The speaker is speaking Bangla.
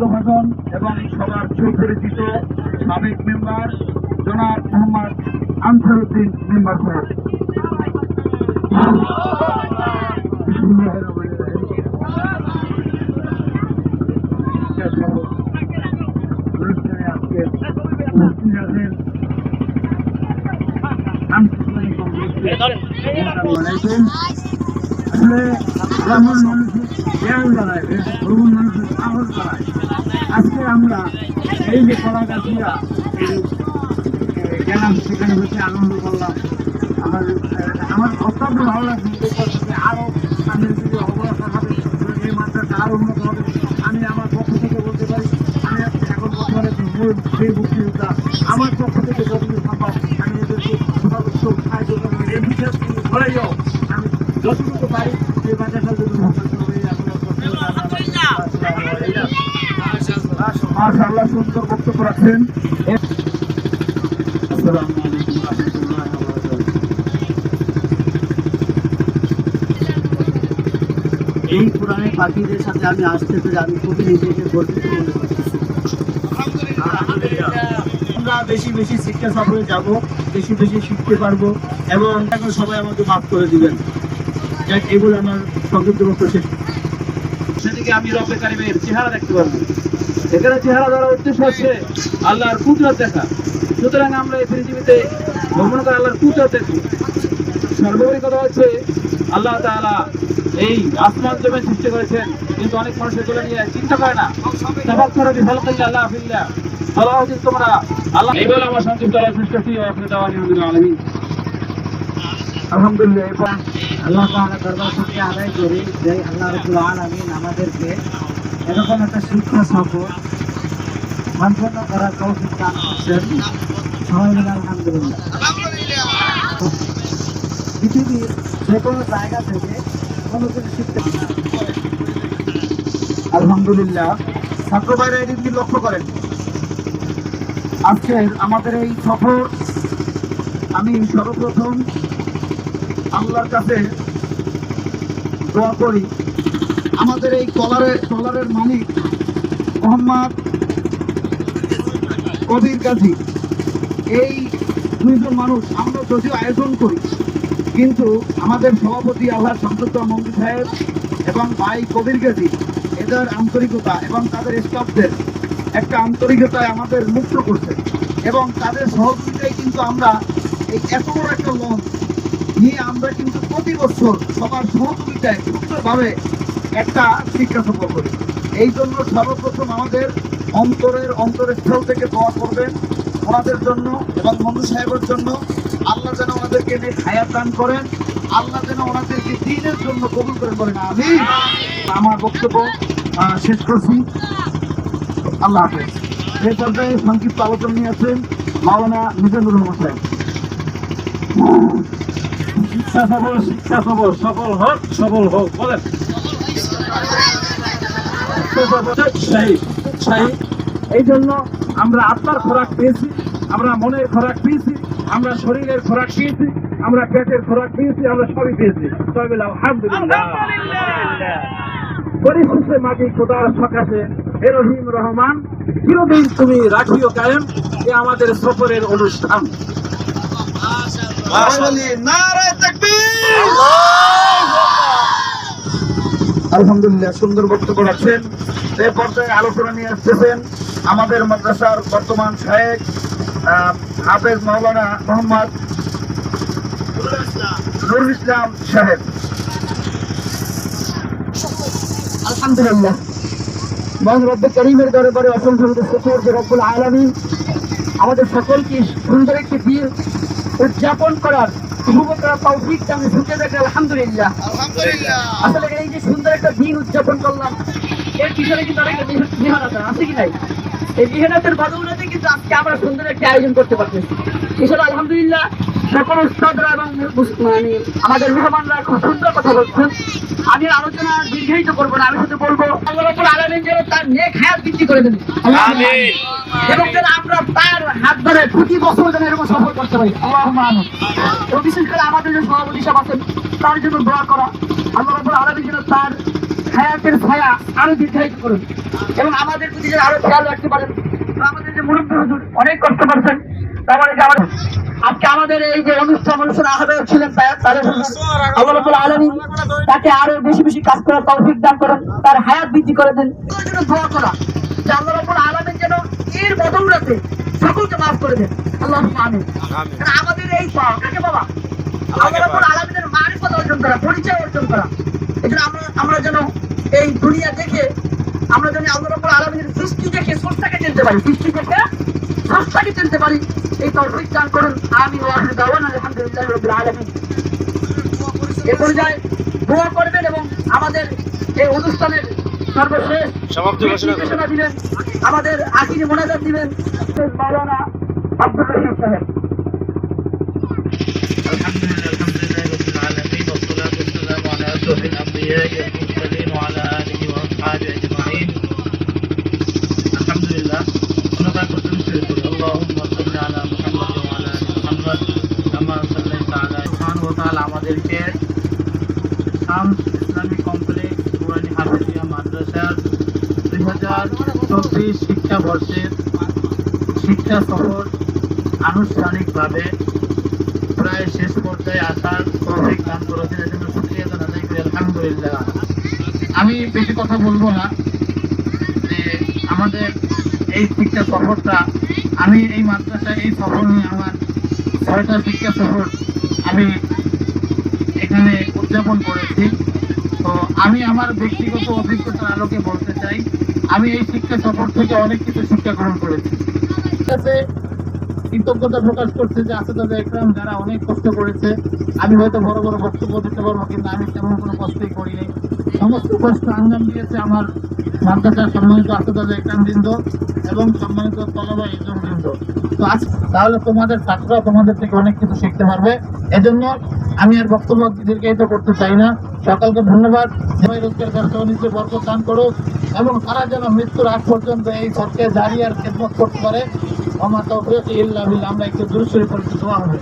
মহাজন এবং সবার সুপরিচিত সাবেক মেম্বার জনাব মোহাম্মদ আনসারুদ্দিন মেম্বার সাহেব আসলে মানুষের জ্ঞান ভ্রমণ মানুষের সাহস বাড়ায় আজকে আমরা এই যে কলাগাছিরা গেলাম, সেখানে বসে আনন্দ করলাম। আমার আমার অত্যন্ত ভালো লাগছে এই কথাতে আরও সামনের দিকে অবস্থা হবে। এই মাত্রাটা আরও উন্নত হবে। আমি আমার পক্ষ থেকে বলতে পারি, আমি এখন বর্তমানে সেই মুক্তিযোদ্ধা আমার পক্ষ থেকে যতটুকু সম্ভব আমি এদেরকে সর্বোচ্চ সাহায্য যাও। আমি যতটুকু পারি সেই বাচ্চাটার জন্য মাশাআল্লাহ সুন্দর বক্তব্য রাখছেন। আসসালামু আলাইকুম রাহমাতুল্লাহি ওয়া বারাকাতুহু এই পুরাণে পাখিদের সাথে আমি আসতে পেরে আমি খুবই নিজেকে গর্বিত মনে করতেছি আমরা বেশি বেশি শিক্ষা সফরে যাব বেশি বেশি শিখতে পারব এবং এখন সবাই আমাকে মাফ করে দিবেন। যাক এগুলো আমার সংক্ষিপ্ত বক্তব্য শেষ। সেদিকে আমি রবে কারিমের চেহারা দেখতে পারব। এখানে চেহারা দ্বারা উদ্দেশ্য হচ্ছে আল্লাহর কুদরত দেখা। সুতরাং আমরা এই পৃথিবীতে ভ্রমণ করে আল্লাহর কুদরত দেখি। সর্বোপরি কথা হচ্ছে, আল্লাহ তাআলা এই আসমান জমিন সৃষ্টি করেছেন, কিন্তু অনেক মানুষ এগুলো নিয়ে চিন্তা করে না। তাফাক্কুরু বিখালকিল্লাহ, আল্লাহ ফিল্লাহ বলা উচিত তোমরা আল্লাহ এই বলে আমার সংক্ষিপ্ত আলোচনা করছি ওয়া আখিরু দাওয়ানি আলহামদুলিল্লাহ আলামিন। আলহামদুলিল্লাহ, এরপর আল্লাহ তাআলা দরবার থেকে আদায় করি, যে আল্লাহ রবুল আলমিন আমাদেরকে এরকম একটা শিক্ষা সফর সম্পন্ন করার তৌফিক দান করছেন। সবাই মিলে আলহামদুলিল্লাহ। পৃথিবীর যে কোনো জায়গা থেকে কোনো কিছু শিখতে আলহামদুলিল্লাহ। ছাত্র ভাইরা এদিকে লক্ষ্য করেন। আজকে আমাদের এই সফর, আমি সর্বপ্রথম আল্লাহর কাছে দোয়া করি। আমাদের এই ট্রলারের ট্রলারের মালিক মোহাম্মদ কবির কাজী এই দুইজন মানুষ, আমরা যদিও আয়োজন করি, কিন্তু আমাদের সভাপতি আল্লাহ সংযুক্ত মন্ত্রী সাহেব এবং ভাই কবির গাজী, এদের আন্তরিকতা এবং তাদের স্টাফদের একটা আন্তরিকতায় আমাদের মুক্ত করছে। এবং তাদের সহযোগিতায় কিন্তু আমরা এই এত বড় একটা লঞ্চ নিয়ে আমরা কিন্তু প্রতি বছর সবার সহযোগিতায় সুন্দরভাবে একটা শিক্ষা সফর করি। এই জন্য সর্বপ্রথম আমাদের অন্তরের অন্তরস্থল থেকে দোয়া করবেন ওনাদের জন্য এবং মনু সাহেবের জন্য। আল্লাহ যেন ওনাদেরকে হায়াত দান করেন। আল্লাহ যেন ওনাদেরকে দিনের জন্য কবুল করে করেন আমি আমার বক্তব্য শেষ করছি। আল্লাহ হাফেজ। এই পর্যায়ে সংক্ষিপ্ত আলোচনা নিয়ে আছেন মাওলানা মিজানুর রহমান সাহেব। শিক্ষা শিক্ষা সফল হোক হোক বলেন এই জন্য আমরা আত্মার খোরাক পেয়েছি, আমরা মনের খোরাক পেয়েছি, আমরা শরীরের খোরাক পেয়েছি, আমরা পেটের খোরাক পেয়েছি, আমরা সবই পেয়েছি। তবে পরিশেষে মাটি খোদার সকাশে হে রহিম রহমান, চিরদিন তুমি রাখিও কায়েম, এ আমাদের সফরের অনুষ্ঠান। আলহামদুলিল্লাহ সুন্দর বক্তব্য রাখছেন। এই পর্যায়ে আলোচনা নিয়ে আসতেছেন আমাদের মাদ্রাসার বর্তমান শায়েক হাফেজ মাওলানা মোহাম্মদ নুরুল ইসলাম সাহেব। আলহামদুলিল্লাহ। মহান রব্বে করিমের দরবারে অসংখ্য শুকর যে রব্বুল আলামিন আমাদের সকলকে সুন্দর একটি দিন উদযাপন করার আলহামদুলিল্লাহ। আসলে এই যে সুন্দর একটা দিন উদযাপন করলাম এর পিছনে কিন্তু অনেক মেহনত আছে কি নাই? এই মেহনতের বদৌলতে কিন্তু আজকে আমরা সুন্দর একটা আয়োজন করতে পারতেছি। এছাড়া আলহামদুলিল্লাহ সকল উস্তাদরা এবং মানে আমাদের মেহমানরা খুব সুন্দর কথা বলছেন। আমি আলোচনা দীর্ঘায়িত করব না আমি শুধু বলব আল্লাহ রাব্বুল আলামিন যেন তার নেক হায়াত বৃদ্ধি করে দেন। এবং যেন আমরা তার হাত ধরে প্রতি বছর যেন এরকম সফর করতে পারি। আল্লাহ এবং বিশেষ করে আমাদের যে সভাপতি সব আছেন তার জন্য দোয়া করা। আল্লাহ রাব্বুল আলামিন যেন তার হায়াতের ছায়া আরও দীর্ঘায়িত করুন। এবং আমাদের প্রতি যেন আরও খেয়াল রাখতে পারেন। তো আমাদের যে মুরব্বী হুজুর অনেক কষ্ট করছেন। তারপরে যে আমাদের আজকে আমাদের এই যে অনুষ্ঠান অনুষ্ঠান আহ্বায়ক ছিলেন আলামিন তাকে আরও বেশি বেশি কাজ করার তৌফিক দান করেন তার হায়াত বৃদ্ধি করে দেন। দোয়া করা। যে আল্লাহ রাব্বুল যেন এর বদৌলতে সকলকে মাফ করে দেন। আল্লাহ আমিন। আমাদের এই কাকে বাবা? আল্লাহ রাব্বুল মারিফত অর্জন করা পরিচয় অর্জন করা। এজন্য আমরা আমরা যেন এই দুনিয়া দেখে আমরা যেন আল্লাহ রাব্বুল আলামিনের সৃষ্টি দেখে স্রষ্টাকে চিনতে পারি। সৃষ্টি দেখে স্রষ্টাকে চিনতে পারি। এই তরফিক দান করুন। আমি আলহামদুলিল্লাহ এ পর্যায়ে দোয়া করবেন এবং আমাদের এই অনুষ্ঠানের সর্বশেষ সমাপ্তি ঘোষণা দিবেন। আমাদের আখিরি মোনাজাত দিবেন। মাওলানা আব্দুল রহিম সাহেব। আমাদেরকে শামস ইসলামিক কমপ্লেক্স পুরানি হাফিজিয়া, মাদ্রাসার দুই হাজার চব্বিশ শিক্ষাবর্ষের শিক্ষা সফর আনুষ্ঠানিকভাবে প্রায় শেষ পর্যায়ে আসার তৌফিক দান করেছেন। এজন্য শুকরিয়া জানাই করি। আলহামদুলিল্লাহ। আমি বেশি কথা বলব না যে আমাদের এই শিক্ষা সফরটা, আমি এই মাদ্রাসায় এই সফর নিয়ে আমার ছয়টা শিক্ষা সফর আমি এখানে উদযাপন করেছি। তো আমি আমার ব্যক্তিগত অভিজ্ঞতার আলোকে বলতে চাই। আমি এই শিক্ষা সফর থেকে অনেক কিছু শিক্ষা গ্রহণ করেছি। কৃতজ্ঞতা প্রকাশ করছে যে আসাদ একরাম যারা অনেক কষ্ট করেছে। আমি হয়তো বড় বড় বক্তব্য দিতে পারব, কিন্তু আমি তেমন কোনো কষ্টই করিনি। সমস্ত কষ্ট আঞ্জাম দিয়েছে আমার মাদ্রাসার সম্মানিত আসাদ বৃন্দ এবং সম্মানিত তলবা ইজম বৃন্দ তো আজ তাহলে তোমাদের ছাত্ররা তোমাদের থেকে অনেক কিছু শিখতে পারবে। এজন্য আমি আর বক্তব্য দীর্ঘায়িত করতে চাই না। সকলকে ধন্যবাদ। রোজগার ব্যবসা বাণিজ্য বরকত দান করো এবং তারা যেন মৃত্যুর আগ পর্যন্ত এই সত্যে জারি আর খেদমত করতে পারে। আমার তৌফিক ইল্লা আমরা একটু দূর সরে হওয়া হবে।